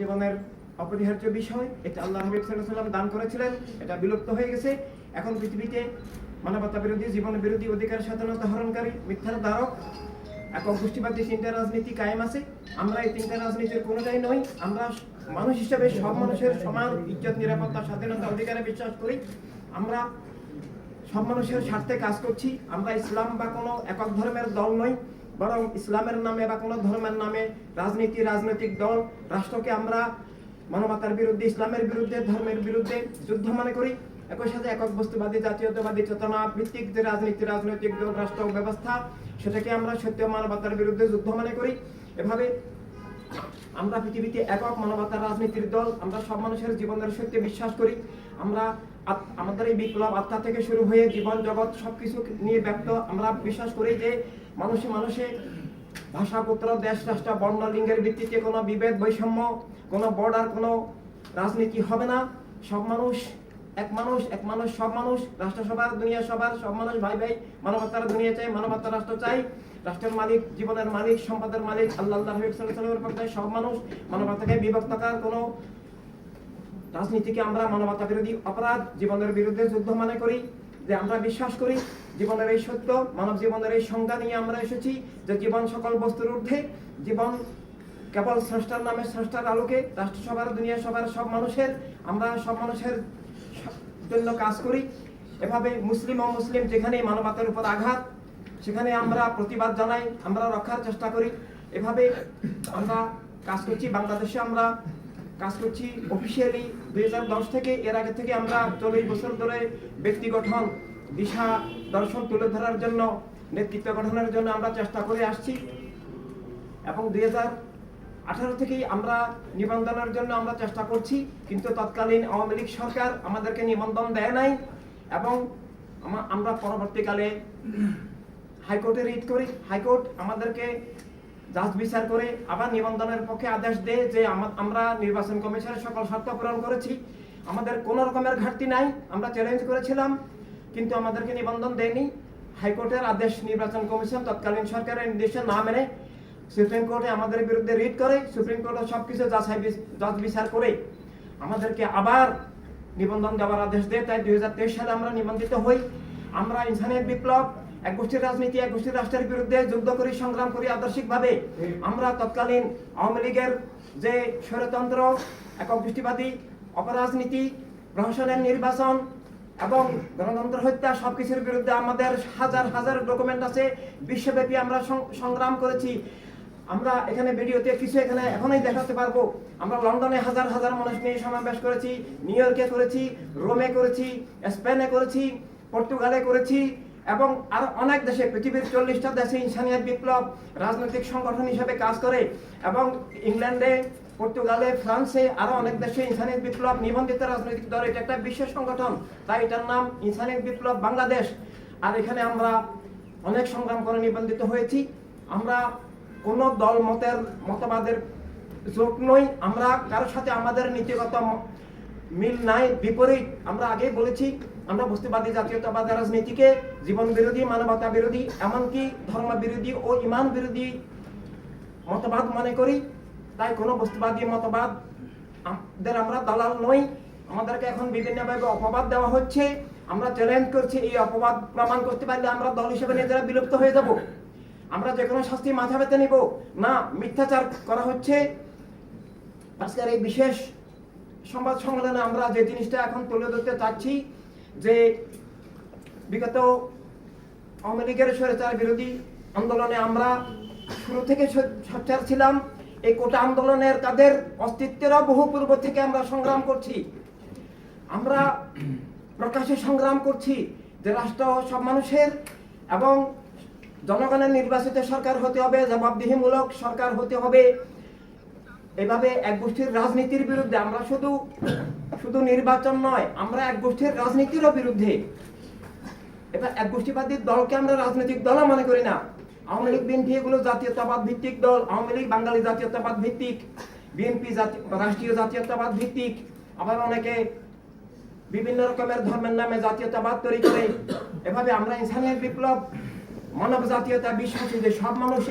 জীবনের অপরিহার্য বিষয়, এটা আল্লাহ হাবিব সাল্লাম দান করেছিলেন, এটা বিলুপ্ত হয়ে গেছে। এখন পৃথিবীতে মানবতা বিরোধী, জীবন বিরোধী, অধিকার স্বাধীনতা হরণকারী, মিথ্যার দ্বারক একক গোষ্ঠীবাদী তিনটা রাজনীতি কায়েম আছে। আমরা এই তিনটা রাজনীতির কোনোটাই নই, আমরা মানুষ হিসেবে সব মানুষের সমান ইজ্জত, নিরাপত্তা, স্বাধীনতা, অধিকারে বিশ্বাস করি। আমরা সব মানুষের স্বার্থে কাজ করছি, আমরা ইসলাম বা কোনো একক ধর্মের দল নই। বরং ইসলামের নামে বা কোনো ধর্মের নামে রাজনীতি, রাজনৈতিক দল, রাষ্ট্রকে আমরা মানবতার বিরুদ্ধে, ইসলামের বিরুদ্ধে, ধর্মের বিরুদ্ধে যুদ্ধ মনে করি। একই সাথে একক বস্তুবাদী, জাতীয়তাবাদী চেতনা ভিত্তিক যে রাজনীতি, রাজনৈতিক দল, রাষ্ট্র ব্যবস্থা, সেটাকে আমরা সত্য মানবতার বিরুদ্ধে যুদ্ধ মনে করি। এভাবে আমরা পৃথিবীতে একক মানবতার রাজনীতির দল, আমরা সব মানুষের জীবনের সত্যি বিশ্বাস করি। আমরা আমাদের এই বিপ্লব আত্মা থেকে শুরু হয়ে জীবন জগৎ সবকিছু নিয়ে ব্যক্ত। আমরা বিশ্বাস করি যে মানুষে মানুষে ভাষা, পুত্র, দেশ, রাষ্ট্র, বর্ণ, লিঙ্গের ভিত্তিতে কোনো বিভেদ, বৈষম্য, কোনো বর্ডার, কোনো রাজনীতি হবে না। সব মানুষ এক মানুষ এক মানুষ সব মানুষ রাষ্ট্র সবার দুনিয়া সবার, সব মানুষ ভাই ভাই মানবতার দুনিয়া চাই, মানবতার রাষ্ট্র চাই। রাষ্ট্রের মালিক, জীবনের মালিক, সম্পদের মালিক, আল্লাহ সব মানুষ মানবতাকে বিভক্ত করার কোনো রাজনীতিকে আমরা মানবতা বিরোধী অপরাধ, জীবনের বিরুদ্ধে যুদ্ধ মনে করি, যে আমরা বিশ্বাস করি, জীবনের এই সত্য, মানব জীবনের এই সংজ্ঞা নিয়ে আমরা এসেছি, যে জীবন সকল বস্তুর ঊর্ধ্বে, জীবন কেবল স্রষ্টার নামে স্রষ্টার আলোকে, রাষ্ট্রসভার দুনিয়া সবার সব মানুষের, আমরা সব মানুষের জন্য কাজ করি। এভাবে মুসলিম ও মুসলিম যেখানে মানবতার উপর আঘাত সেখানে আমরা প্রতিবাদ জানাই, আমরা রক্ষার চেষ্টা করি। এভাবে আমরা কাজ করছি। বাংলাদেশে আমরা কাজ করছি অফিসিয়ালি দুই হাজার দশ থেকে। এর আগে থেকে আমরা চল্লিশ বছর ধরে ব্যক্তি গঠন, দিশা দর্শন তুলে ধরার জন্য, নেতৃত্ব গঠনের জন্য আমরা চেষ্টা করে আসছি। এবং দুই আঠারো থেকেই আমরা নিবন্ধনের জন্য আমরা চেষ্টা করছি। কিন্তু তৎকালীন আওয়ামী লীগ সরকার আমাদেরকে নিবন্ধন দেয় নাই এবং আমরা পরবর্তীকালে হাইকোর্টে রিট করি, হাইকোর্ট আমাদেরকে জাজ বিচার করে আবার নিবন্ধনের পক্ষে আদেশ দেয় যে আমরা নির্বাচন কমিশনের সকল শর্ত পূরণ করেছি। আমাদের কোনো রকমের ঘাটতি নাই, আমরা চ্যালেঞ্জ করেছিলাম, কিন্তু আমাদেরকে নিবন্ধন দেয়নি। হাইকোর্টের আদেশ নির্বাচন কমিশন তৎকালীন সরকারের নির্দেশে না মেনে সুপ্রিম কোর্টে আমাদের বিরুদ্ধে রিট করে, সুপ্রিম কোর্টে সবকিছু যাচাই বিচ- যাচ বিচার করে আমাদেরকে আবার নিবন্ধন দেওয়ার আদেশ দেয়। তাই দুই হাজার তেইশ সালে আমরা নিবন্ধিত হই। আমরা ইনসানিয়ত বিপ্লব এক গোষ্ঠীর রাজনীতি এক গোষ্ঠীর রাষ্ট্রের বিরুদ্ধে যুদ্ধ করি, সংগ্রাম করি আদর্শিকভাবে। আমরা তৎকালীন আওয়ামী লীগের যে স্বৈরতন্ত্র একক গোষ্ঠীবাদী অপরাজনীতি, প্রহসনের নির্বাচন এবং গণতন্ত্র হত্যা, সবকিছুর বিরুদ্ধে আমাদের হাজার হাজার ডকুমেন্ট আছে, বিশ্বব্যাপী আমরা সংগ্রাম করেছি। আমরা এখানে ভিডিওতে কিছু এখানে এখনই দেখাতে পারব। আমরা লন্ডনে হাজার হাজার মানুষ নিয়ে সমাবেশ করেছি, নিউ ইয়র্কে করেছি, রোমে করেছি, স্পেনে করেছি, পর্তুগালে করেছি এবং আরও অনেক দেশে, পৃথিবীর চল্লিশটা দেশে ইনসানিয়াত বিপ্লব রাজনৈতিক সংগঠন হিসেবে কাজ করে এবং ইংল্যান্ডে, পর্তুগালে, ফ্রান্সে আরও অনেক দেশে ইনসানিয়াত বিপ্লব নিবন্ধিত রাজনৈতিক দল। এটা একটা বিশ্ব সংগঠন, তাই এটার নাম ইনসানিয়াত বিপ্লব বাংলাদেশ। আর এখানে আমরা অনেক সংগ্রাম করে নিবন্ধিত হয়েছি। আমরা কোন দল মতের মতবাদের জোট নই, আমরা কারোর সাথে আমাদের নীতিগত মিল নাই, বিপরীত। আমরা আগেই বলেছি, আমরা বস্তুবাদী জাতীয়তাবাদ, রাজনীতিকে জীবন বিরোধী, মানবতা বিরোধী, এমনকি ধর্ম বিরোধী ও ইমান বিরোধী মতবাদ মনে করি। তাই কোনো বস্তুবাদী মতবাদ আমাদের আমরা দালাল নই। আমাদেরকে এখন বিভিন্নভাবে অপবাদ দেওয়া হচ্ছে। আমরা চ্যালেঞ্জ করছি, এই অপবাদ প্রমাণ করতে পারলে আমরা দল হিসেবে নিজেরা বিলুপ্ত হয়ে যাব। আমরা যে কোনো শাস্তি মাথা পেতে নিব। না, মিথ্যাচার করা হচ্ছে। আজকের এই বিশেষ সংবাদ সম্মেলনে আমরা যে জিনিসটা এখন তুলে ধরতে চাচ্ছি, যে বিগত আওয়ামী লীগের স্বৈরাচার বিরোধী আন্দোলনে আমরা শুরু থেকে সোচ্চার ছিলাম। এই কোটা আন্দোলনের তাদের অস্তিত্বেরও বহু পূর্ব থেকে আমরা সংগ্রাম করছি। আমরা প্রকাশ্যে সংগ্রাম করছি যে রাষ্ট্র সব মানুষের এবং জনগণের নির্বাচিত সরকার হতে হবে, জবাবদিহিমূলক সরকার হতে হবে। এভাবে এক গোষ্ঠীর রাজনীতির বিরুদ্ধে আমরা শুধু শুধু নির্বাচন নয়, আমরা এক গোষ্ঠীর রাজনীতিরও বিরুদ্ধে। এবার এক গোষ্ঠীবাদী দলকে আমরা রাজনৈতিক দলও মনে করি না। আওয়ামী লীগ, বিএনপি এগুলো জাতীয়তাবাদ ভিত্তিক দল। আওয়ামী লীগ, বাঙালি জাতীয়তাবাদ ভিত্তিক। বিএনপি রাষ্ট্রীয় জাতীয়তাবাদ ভিত্তিক। আবার অনেকে বিভিন্ন রকমের ধর্মের নামে জাতীয়তাবাদ তৈরি করে। এভাবে আমরা ইনসানিয়ত বিপ্লব, মানব জাতীয়তা, বিশ্বাসী যে সব মানুষ